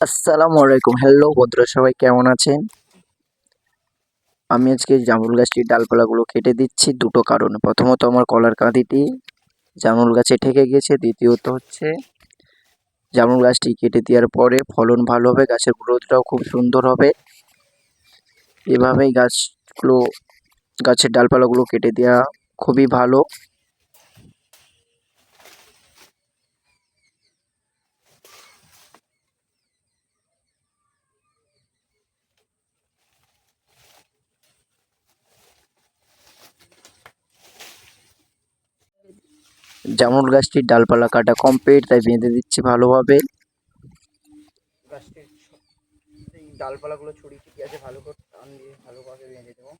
আসসালামু আলাইকুম। হ্যালো বন্ধুরা, সবাই কেমন আছেন? আমি আজকে জামরুল গাছটির ডালপালাগুলো কেটে দিচ্ছি দুটো কারণে। প্রথমত আমার কলার কাঁদিটি জামরুল গাছে ঠেকে গিয়েছে দ্বিতীয়ত হচ্ছে জামুল গাছটি কেটে দেওয়ার পরে ফলন ভালো হবে, গাছের গ্রোথটাও খুব সুন্দর হবে। এভাবেই গাছগুলো, গাছের ডালপালাগুলো কেটে দেওয়া খুবই ভালো। জামরুল গাছটির ডালপালা কাটা কমপ্লিট তাই বেঁধে দিচ্ছে ভালোভাবে। গাছটির ডালপালাগুলো ছড়িয়ে আছে, ভালো করে টান দিয়ে ভালোভাবে বেঁধে দেবো